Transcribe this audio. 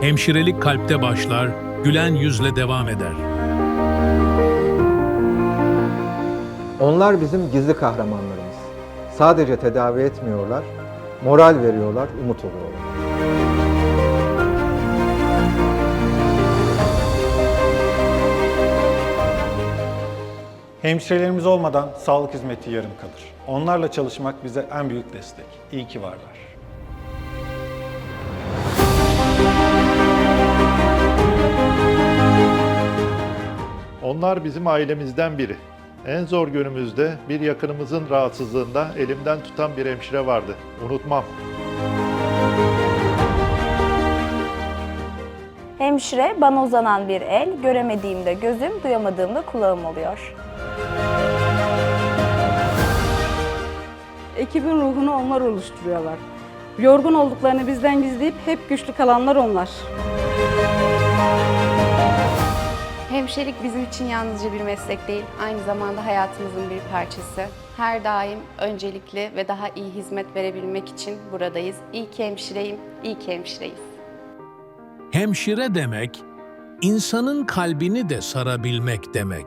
Hemşirelik kalpte başlar, gülen yüzle devam eder. Onlar bizim gizli kahramanlarımız. Sadece tedavi etmiyorlar, moral veriyorlar, umut oluyorlar. Hemşirelerimiz olmadan sağlık hizmeti yarım kalır. Onlarla çalışmak bize en büyük destek. İyi ki varlar. Onlar bizim ailemizden biri. En zor günümüzde bir yakınımızın rahatsızlığında elimden tutan bir hemşire vardı. Unutmam. Hemşire bana uzanan bir el, göremediğimde gözüm, duyamadığımda kulağım oluyor. Ekibin ruhunu onlar oluşturuyorlar. Yorgun olduklarını bizden gizleyip hep güçlü kalanlar onlar. Hemşirelik bizim için yalnızca bir meslek değil, aynı zamanda hayatımızın bir parçası. Her daim öncelikli ve daha iyi hizmet verebilmek için buradayız. İyi ki hemşireyim, iyi ki hemşireyiz. Hemşire demek, insanın kalbini de sarabilmek demek.